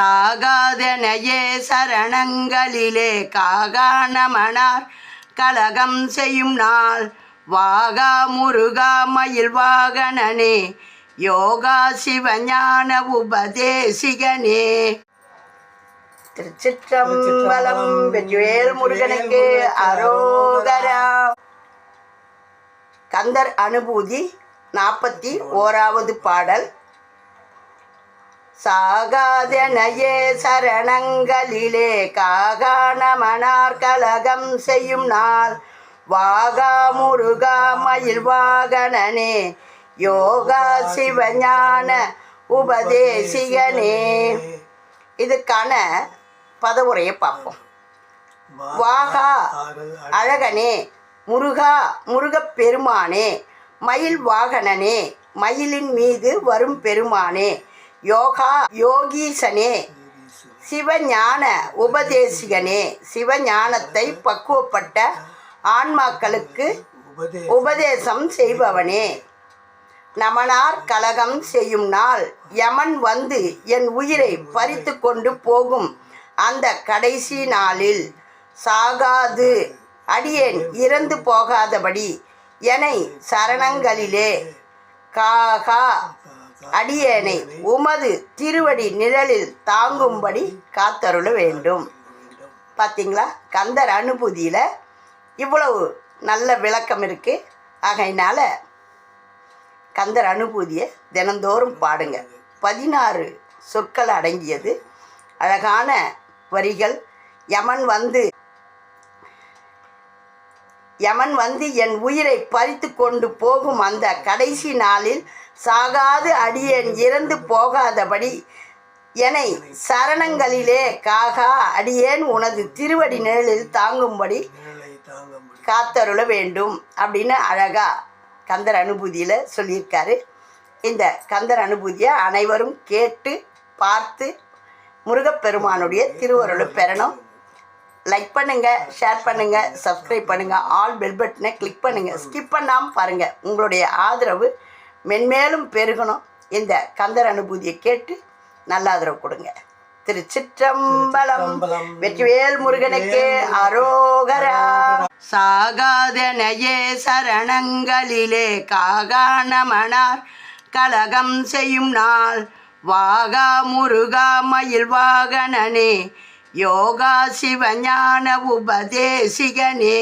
சாகாதனையே சரணங்களிலே காகாணமனார் கலகம் செய்யும் நாள் வாகா முருகா மயில் வாகனனே. யோகா சிவஞான உபதேசிகனே. திருச்சிற்றம்பலம் வெற்றிவேல் முருகனுக்கு அரோகரா. கந்தர் அனுபூதி நாற்பத்தி ஓராவது பாடல். சாகாதெனையே சரணங்களிலே காகாணமனார் கலகம் செய்யும் நாள். வாகா முருகா மயில் வாகனனே யோகா சிவஞான உபதேசிகனே. இதுக்கான பதவுரையை பார்ப்போம். வாகா அழகனே முருகா முருகப் பெருமானே மயில் வாகனனே மயிலின் மீது வரும் பெருமானே யோகா யோகீசனே சிவஞான உபதேசிகனே சிவஞானத்தை பக்குவப்பட்ட ஆன்மாக்களுக்கு உபதேசம் செய்பவனே. நமனார் கலகம் செய்யும் நாள் யமன் வந்து என் உயிரை பறித்து கொண்டு போகும் அந்த கடைசி நாளில். சாகாது அடியேன் இறந்து போகாதபடி என்னை சரணங்களிலே காகா அடியேனை உமது திருவடி நிழலில் தாங்கும்படி காத்தருள வேண்டும். பார்த்தீங்களா கந்தர் அனுபூதியில் இவ்வளவு நல்ல விளக்கம் இருக்குது ஆகையினால கந்தர் அனுபூதியை தினந்தோறும் பாடுங்க. பதினாறு சொற்கள் அடங்கியது. அழகான வரிகள். யமன் வந்து யமன் வந்து என் உயிரை பறித்து கொண்டு போகும் அந்த கடைசி நாளில் சாகாது அடியேன் இறந்து போகாதபடி என்னை சரணங்களிலே காகா அடியேன் உனது திருவடி நிழலில் தாங்கும்படி காத்தருள வேண்டும் அப்படின்னு அழகா கந்தர் அனுபூதியில் சொல்லியிருக்காரு. இந்த கந்தர் அனுபூதியை அனைவரும் கேட்டு பார்த்து முருகப்பெருமானுடைய திருவருளை பெறணும். லைக் பண்ணுங்க ஷேர் பண்ணுங்க சப்ஸ்கிரைப் பண்ணுங்க ஆல் பெல் பட்டனை கிளிக் பண்ணுங்க. ஸ்கிப் பண்ணாமல் பாருங்க. உங்களுடைய ஆதரவு மென்மேலும் பெருகணும். இந்த கந்தர் அனுபூதியை கேட்டு நல்ல ஆதரவு கொடுங்க. திருச்சிற்றம்பலம் வெற்றிவேல் முருகனுக்கு அரோகரா. சாகாதனையே சரணங்களிலே காகாணமனார் கலகம் செய்யும் நாள். வாகா முருகா மயில் வாகனனே. யோகா சிவஞான உபதேசிகனே.